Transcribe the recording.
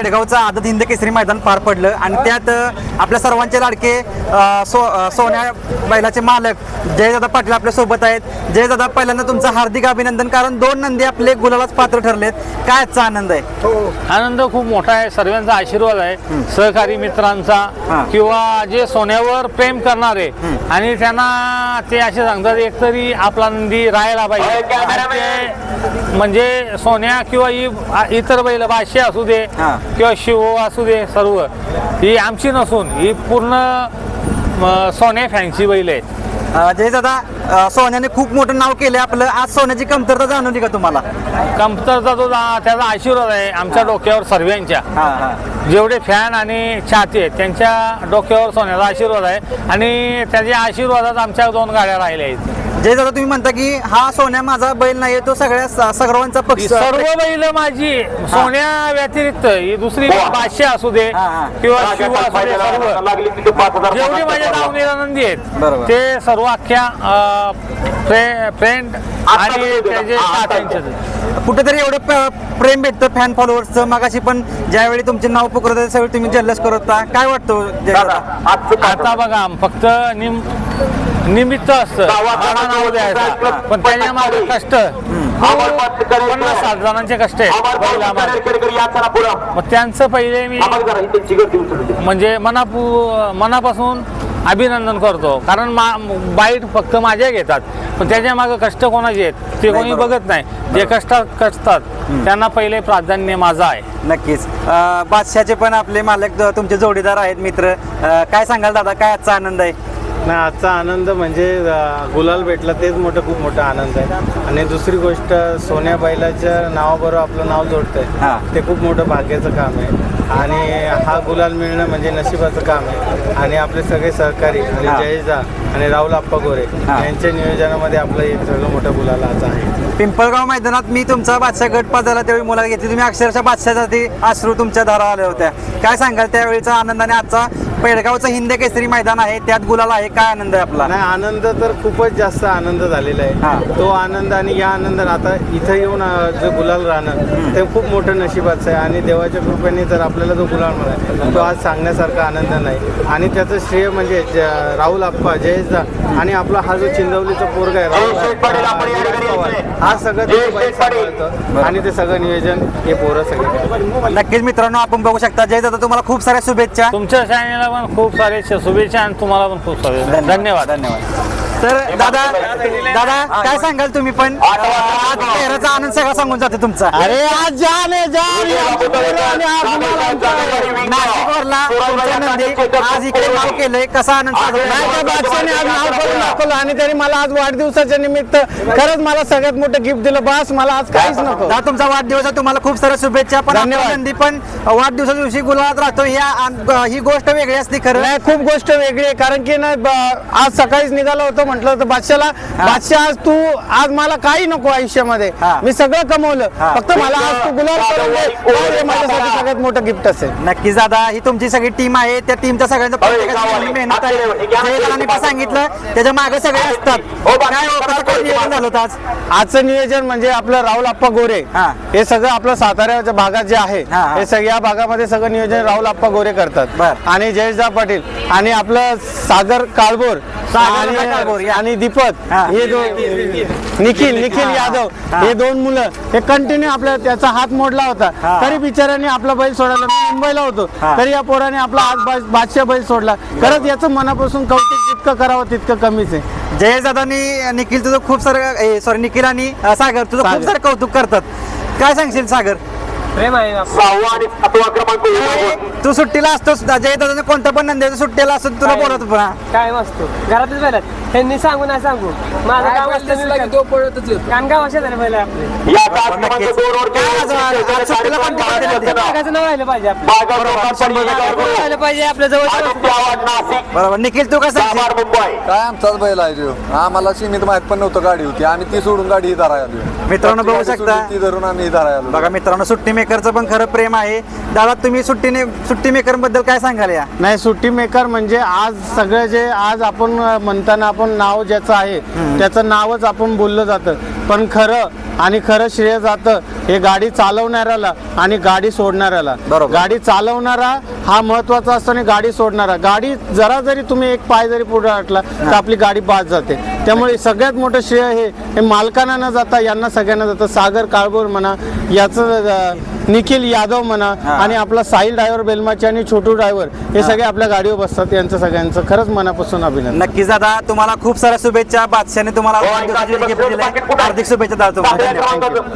पेडगावचं आदत हिंद केसरी मैदान पार पडलं आणि त्यात आपल्या सर्वांचे लाडके सो सोन्या बैलाचे मालक जयदादा पाटील आपल्यासोबत आहेत. जयदादा पहिल्यांदा तुमचं हार्दिक अभिनंदन कारण दोन नंदी आपले गुलालाच पात्र ठरलेत. काय आजचा आनंद आहे? आनंद खूप मोठा आहे. सर्वांचा आशीर्वाद आहे. सहकारी मित्रांचा हा. किंवा जे सोन्यावर प्रेम करणारे आणि त्यांना ते असे सांगतात एकतरी आपला नंदी राहायला पाहिजे. म्हणजे सोन्या किंवा इतर बैल बादशे असू दे. हा. किंवा शिव असू दे सर्व ही आमची नसून ही पूर्ण सोन्या फॅन्सी बैल आहेत. अ, जयदादा अ, सोन्याने खूप मोठं नाव केलं आपलं. आज सोन्याची कमतरता जाणवली का तुम्हाला? कमतरचा जो जा- त्याचा आशीर्वाद आहे आमच्या डोक्यावर सर्वांच्या. हा हा. जेवढे फॅन आणि चाहते आहेत त्यांच्या डोक्यावर सोन्याचा आशीर्वाद आहे. आणि त्याच्या आशीर्वादात आमच्या दोन गाड्या राहिल्या आहेत. जय दादा तुम्ही म्हणता की हा सोन्या माझा बैल नाही तो सगळ्या स- सर्वांचा ही पक्ष सर्व बैल माझी. सोन्या व्यतिरिक्त ही दुसरी बादशे असू दे हा, हा. किंवा शिव असू दे सर्व. जेवढी माझ्या दावणीला नंदी. आहेत ते सर्व अख्ख्या फ्रेंड आणि त्याचे कुठेतरी एवढं प- प्रेम भेटतं फॅन फॉलोअर्सचं मगाशी पण ज्यावेळी तुमचे नाव पुकारत होते त्यावेळी तुम्ही जल्लोष करत होता. काय वाटतं आता? बघा फक्त निम निमित्त असतं. मला नाव द्यायचा. पण त्याच्यामागे कष्ट पन्नास साठ जणांचे कष्ट मागे. मग त्यांचं पहिले मी म्हणजे मनापू मनापासून अभिनंदन करतो. कारण मा बाईट फक्त माझ्या घेतात. पण त्याच्यामागे कष्ट कोणाचे आहेत? ते कोणी. बघत नाही. जे कष्टात कष्टात त्यांना पहिले प्राधान्य माझं आहे. नक्कीच. बादशाचे पण आपले मालक तुमचे जोडीदार आहेत मित्र. काय सांगाल दादा? काय आजचा आनंद आहे? नाही आजचा आनंद म्हणजे गुलाल भेटला तेच मोठं खूप मोठा आनंद आहे. आणि दुसरी गोष्ट सोन्या बैलाच्या नावाबरोबर आपलं नाव. जोडतंय. ते खूप मोठं भाग्याचं काम आहे. आणि हा गुलाल मिळणं म्हणजे नशिबाचं काम आहे. आणि आपले सगळे सहकारी आणि. जयजा आणि राहुल आप्पा गोरे. यांच्या नियोजनामध्ये आपलं एक सगळं मोठं गुलाल आज आहे. पिंपळगाव मैदानात मी तुमचा बादशाह गट पास झाला त्यावेळी मुलाला घेतली. तुम्ही अक्षरशः बादशासाठी अश्रू तुमच्या धारा आल्या होत्या. काय सांगाल त्यावेळीचा आनंद आणि आजचा पेडगावचं हिंद केसरी मैदान आहे त्यात गुलाल आहे. काय आनंद आहे आपला? नाही आनंद तर खूपच जास्त आनंद झालेला हा. आहे तो आनंद आणि या आनंद आता इथं येऊन जो गुलाल राहणं ते खूप मोठं नशिबाचं आहे. आणि देवाच्या कृपेने जर आपल्याला जो गुलाल मिळाला तो आज सांगण्यासारखा आनंद नाही. आणि त्याचं श्रेय म्हणजे ज- राहुल आप्पा जयेशदा आणि आपला हा जो चिंदवलीचा पोरगा आहे राहुल हा सगळं आणि ते सगळं नियोजन हे पोरं सगळे. नक्कीच मित्रांनो आपण बघू शकता. जय दादा तुम्हाला खूप साऱ्या शुभेच्छा. तुमच्या चॅनेलला पण खूप सारे शुभेच्छा आणि तुम्हाला पण खूप सारे धन्यवाद. धन्यवाद. तर दादा दादा काय सांगाल तुम्ही पण? आज पेहराचा आनंद सगळा सांगून जातो तुमचा. अरे आज जाने नाशिकवरला तुमच्या नंदी आज इकडे नाव केलंय कसा आनंद साजरा बादशाने आज नाव करून दाखवलं आणि त्यांनी मला आज वाढदिवसाच्या निमित्त खरंच मला सगळ्यात मोठं गिफ्ट दिलं. बस मला आज काहीच नको दादा तुमचा वाढदिवस आहे तुम्हाला खूप साऱ्या शुभेच्छा. पण धन्यवाद. आपला नंदी पण वाढदिवसाच्या दिवशी गुलाबात राहतो. या ही गोष्ट वेगळी असते खरं. नाही खूप गोष्ट वेगळी आहे. कारण की ना ब- आज सकाळीच निघालो होतो म्हटलं होतं बादशाला बादशाह आज तू आज मला काही नको आयुष्यामध्ये. मी सगळं कमवलं. फक्त मला आज तू गुलाब करून दे. बस हे माझ्यासाठी सगळ्यात मोठं गिफ्ट असेल. नक्कीच दादा. ही तुमची सगळी टीम आहे. त्या टीमच्या सगळ्यांचा प्रत्येकाची मेहनत आहे. पण सांगितलं त्याच्यामागे सगळे असतात. काय हो, कसं काय नियोजन झालं होतं आज? आजचं नियोजन म्हणजे आपलं राहुल आप्पा गोरे. हा. हे सगळं आपलं साताऱ्याच्या भागात जे आहे हा, हा. हे सगळ्या भागामध्ये सगळं नियोजन राहुल आप्पा गोरे करतात. बर. आणि जयेशदा पाटील आणि आपलं सागर काळभोर सागर आणि-. आणि दीपक. हा. दोन निखिल निखिल. यादव. हा. दोन मुलं. हे कंटिन्यू आपल्या त्याचा हात मोडला होता. तरी बिचाऱ्याने आपला बैल सोडला मी मुंबईला होतो. तरी या पोराने आपला आज बादशाह बैल सोडला. खरंच याचं मनापासून कौतुक जितकं करावं तितकं कमीच आहे. जयेश दादानी निखिल तुझं खूप सारं सॉरी निखिल आणि सागर तुझं खूप. सारं कौतुक करतात. काय सांगशील सागर? प्रेम आहे तू सुट्टीला असतोस. जय दादा कोणता पण नंदी सुट्टीला असतो तुला बोलत. काय मस्त घरातच बैलात. त्यांनी सांगू नाही सांगू. माझं तो पळतच गाव आपले. नाव राहिलं पाहिजे आपलं. राहिलं पाहिजे आपल्या जवळ बरोबर निखिल तू कसं काय आमचाच बैल आहे तो. आम्हाला सीमित माहीत पण नव्हतं गाडी होती. आम्ही ती सोडून गाडी धराय आलो. मित्रांनो बघू शकता. ती धरून आम्ही ही धराय आलो. बघा मित्रांनो सुट्टी मेकरचं पण खरं प्रेम आहे. दादा तुम्ही सुट्टीने सुट्टी मेकरबद्दल काय सांगाल या? नाही सुट्टी मेकर म्हणजे आज सगळं जे आज आपण म्हणताना आपण नाव ज्याचं आहे त्याचं नावच आपण बोललं जातं. पण खरं आणि खरं श्रेय जातं हे गाडी चालवणाऱ्याला आणि गाडी सोडणाऱ्याला. बरोबर. गाडी चालवणारा हा महत्त्वाचा असतो आणि गाडी सोडणारा. गाडी जरा जरी तुम्ही एक पाय जरी पुढे हटला तर आपली गाडी बाद जाते. त्यामुळे सगळ्यात मोठं श्रेय हे हे मालकांना न जाता यांना सगळ्यांना जातं. सागर काळभोर म्हणा याचं अं, निखिल यादव म्हणा आणि आपला साहिल ड्रायव्हर बेलमाची आणि छोटू ड्रायव्हर हे सगळे आपल्या गाडीवर बसतात. यांचं सगळ्यांचं खरंच मनापासून अभिनंदन. नक्कीच दादा तुम्हाला खूप साऱ्या शुभेच्छा. बादशाने तुम्हाला. हार्दिक शुभेच्छा दादा तुम्हाला धन्यवाद